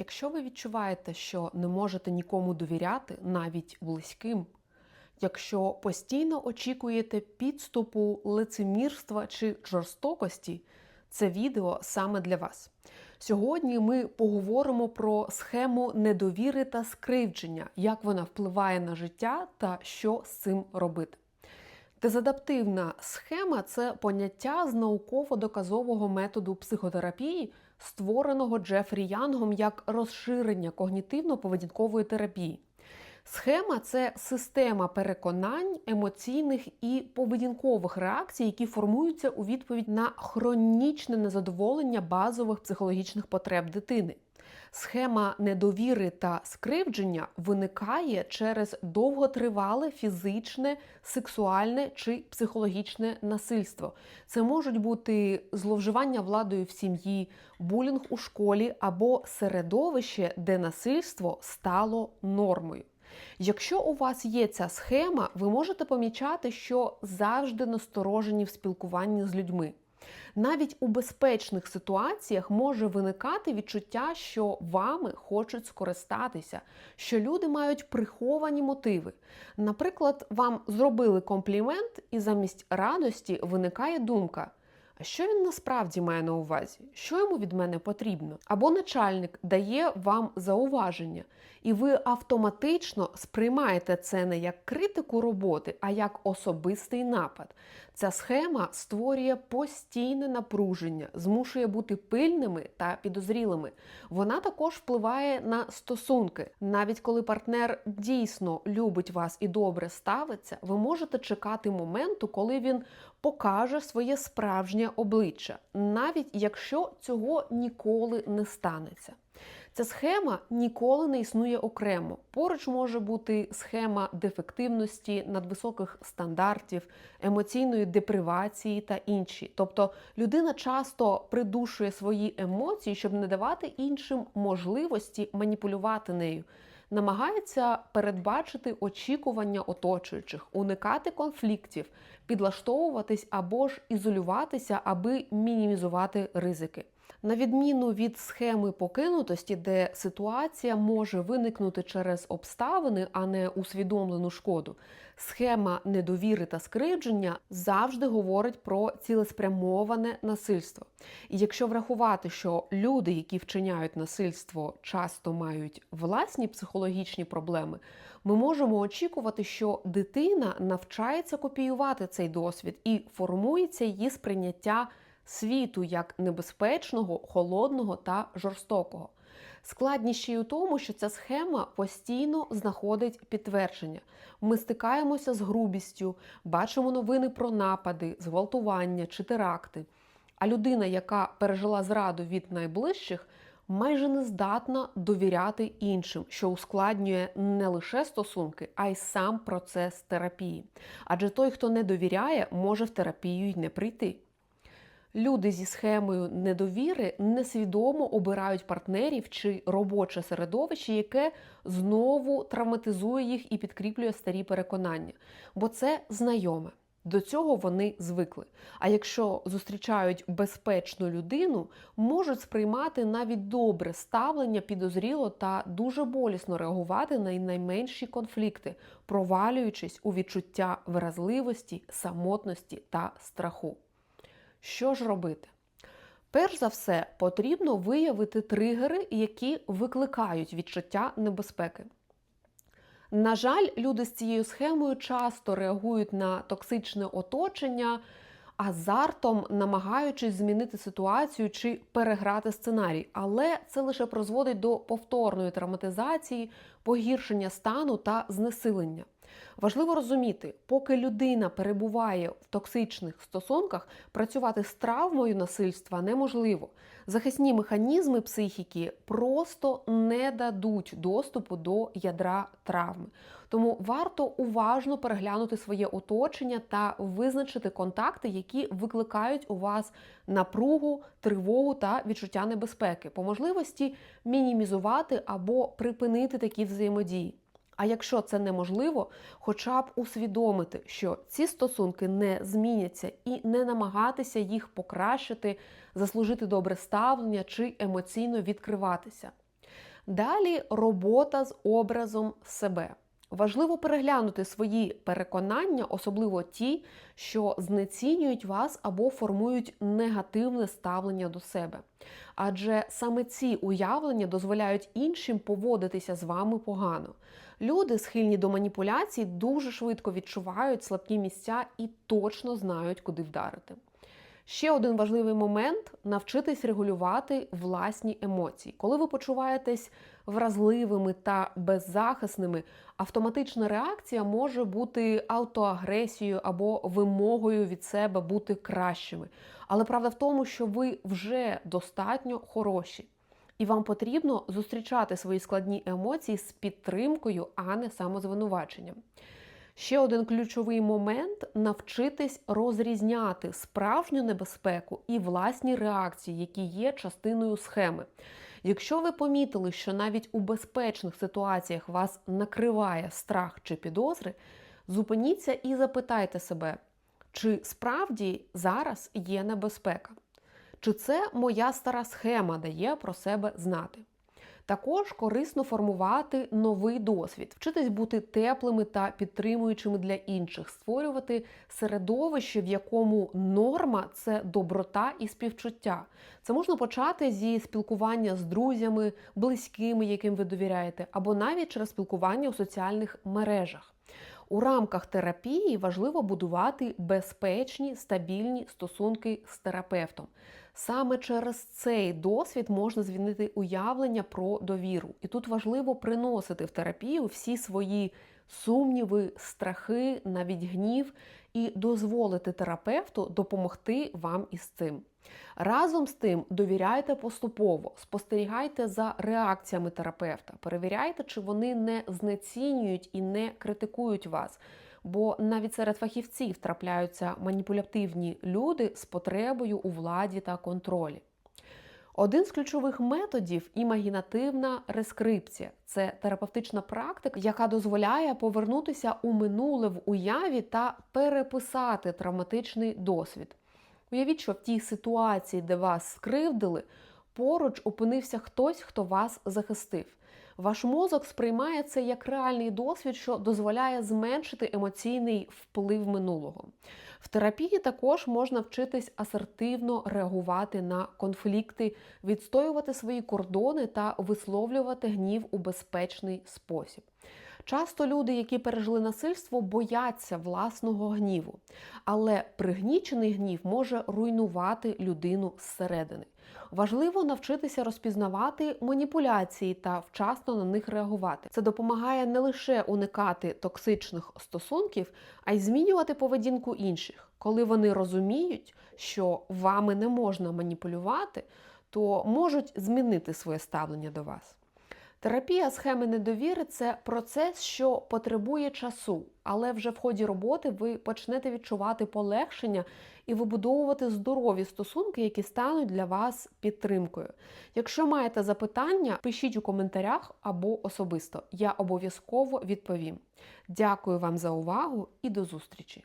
Якщо ви відчуваєте, що не можете нікому довіряти, навіть близьким, якщо постійно очікуєте підступу, лицемірства чи жорстокості, це відео саме для вас. Сьогодні ми поговоримо про схему недовіри та скривдження, як вона впливає на життя та що з цим робити. Дезадаптивна схема це поняття з науково-доказового методу психотерапії, створеного Джефрі Янгом як розширення когнітивно-поведінкової терапії. Схема це система переконань, емоційних і поведінкових реакцій, які формуються у відповідь на хронічне незадоволення базових психологічних потреб дитини. Схема недовіри та скривдження виникає через довготривале фізичне, сексуальне чи психологічне насильство. Це можуть бути зловживання владою в сім'ї, булінг у школі або середовище, де насильство стало нормою. Якщо у вас є ця схема, ви можете помічати, що завжди насторожені в спілкуванні з людьми. Навіть у безпечних ситуаціях може виникати відчуття, що вами хочуть скористатися, що люди мають приховані мотиви. Наприклад, вам зробили комплімент, і замість радості виникає думка. Що він насправді має на увазі? Що йому від мене потрібно? Або начальник дає вам зауваження, і ви автоматично сприймаєте це не як критику роботи, а як особистий напад. Ця схема створює постійне напруження, змушує бути пильними та підозрілими. Вона також впливає на стосунки. Навіть коли партнер дійсно любить вас і добре ставиться, ви можете чекати моменту, коли він покаже своє справжнє обличчя, навіть якщо цього ніколи не станеться. Ця схема ніколи не існує окремо. Поруч може бути схема дефективності, надвисоких стандартів, емоційної депривації та інші. Тобто людина часто придушує свої емоції, щоб не давати іншим можливості маніпулювати нею. Намагається передбачити очікування оточуючих, уникати конфліктів, підлаштовуватись або ж ізолюватися, аби мінімізувати ризики. На відміну від схеми покинутості, де ситуація може виникнути через обставини, а не усвідомлену шкоду, схема недовіри та скривдження завжди говорить про цілеспрямоване насильство. І якщо врахувати, що люди, які вчиняють насильство, часто мають власні психологічні проблеми, ми можемо очікувати, що дитина навчається копіювати цей досвід і формується її сприйняття світу як небезпечного, холодного та жорстокого. Складність й у тому, що ця схема постійно знаходить підтвердження. Ми стикаємося з грубістю, бачимо новини про напади, зґвалтування чи теракти. А людина, яка пережила зраду від найближчих, майже не здатна довіряти іншим, що ускладнює не лише стосунки, а й сам процес терапії. Адже той, хто не довіряє, може в терапію й не прийти. Люди зі схемою недовіри несвідомо обирають партнерів чи робоче середовище, яке знову травматизує їх і підкріплює старі переконання, бо це знайоме. До цього вони звикли. А якщо зустрічають безпечну людину, можуть сприймати навіть добре ставлення, підозріло та дуже болісно реагувати на найменші конфлікти, провалюючись у відчуття вразливості, самотності та страху. Що ж робити? Перш за все, потрібно виявити тригери, які викликають відчуття небезпеки. На жаль, люди з цією схемою часто реагують на токсичне оточення, азартом, намагаючись змінити ситуацію чи переграти сценарій. Але це лише призводить до повторної травматизації, погіршення стану та знесилення. Важливо розуміти, поки людина перебуває в токсичних стосунках, працювати з травмою насильства неможливо. Захисні механізми психіки просто не дадуть доступу до ядра травми. Тому варто уважно переглянути своє оточення та визначити контакти, які викликають у вас напругу, тривогу та відчуття небезпеки, по можливості мінімізувати або припинити такі взаємодії. А якщо це неможливо, хоча б усвідомити, що ці стосунки не зміняться і не намагатися їх покращити, заслужити добре ставлення чи емоційно відкриватися. Далі робота з образом себе. Важливо переглянути свої переконання, особливо ті, що знецінюють вас або формують негативне ставлення до себе. Адже саме ці уявлення дозволяють іншим поводитися з вами погано. Люди, схильні до маніпуляцій, дуже швидко відчувають слабкі місця і точно знають, куди вдарити. Ще один важливий момент навчитись регулювати власні емоції. Коли ви почуваєтесь вразливими та беззахисними, автоматична реакція може бути автоагресією або вимогою від себе бути кращими. Але правда в тому, що ви вже достатньо хороші. І вам потрібно зустрічати свої складні емоції з підтримкою, а не самозвинуваченням. Ще один ключовий момент навчитись розрізняти справжню небезпеку і власні реакції, які є частиною схеми. Якщо ви помітили, що навіть у безпечних ситуаціях вас накриває страх чи підозри, зупиніться і запитайте себе, чи справді зараз є небезпека? Чи це моя стара схема дає про себе знати? Також корисно формувати новий досвід, вчитись бути теплими та підтримуючими для інших, створювати середовище, в якому норма це доброта і співчуття. Це можна почати зі спілкування з друзями, близькими, яким ви довіряєте, або навіть через спілкування у соціальних мережах. У рамках терапії важливо будувати безпечні стабільні стосунки з терапевтом. Саме через цей досвід можна змінити уявлення про довіру. І тут важливо приносити в терапію всі свої сумніви, страхи, навіть гнів, і дозволити терапевту допомогти вам із цим. Разом з тим довіряйте поступово, спостерігайте за реакціями терапевта, перевіряйте, чи вони не знецінюють і не критикують вас. Бо навіть серед фахівців трапляються маніпулятивні люди з потребою у владі та контролі. Один з ключових методів імагінативна рескрипція це терапевтична практика, яка дозволяє повернутися у минуле в уяві та переписати травматичний досвід. Уявіть, що в тій ситуації, де вас скривдили, поруч опинився хтось, хто вас захистив. Ваш мозок сприймає це як реальний досвід, що дозволяє зменшити емоційний вплив минулого. В терапії також можна вчитись асертивно реагувати на конфлікти, відстоювати свої кордони та висловлювати гнів у безпечний спосіб. Часто люди, які пережили насильство, бояться власного гніву, але пригнічений гнів може руйнувати людину зсередини. Важливо навчитися розпізнавати маніпуляції та вчасно на них реагувати. Це допомагає не лише уникати токсичних стосунків, а й змінювати поведінку інших. Коли вони розуміють, що вами не можна маніпулювати, то можуть змінити своє ставлення до вас. Терапія схеми недовіри це процес, що потребує часу, але вже в ході роботи ви почнете відчувати полегшення і вибудовувати здорові стосунки, які стануть для вас підтримкою. Якщо маєте запитання, пишіть у коментарях або особисто. Я обов'язково відповім. Дякую вам за увагу і до зустрічі!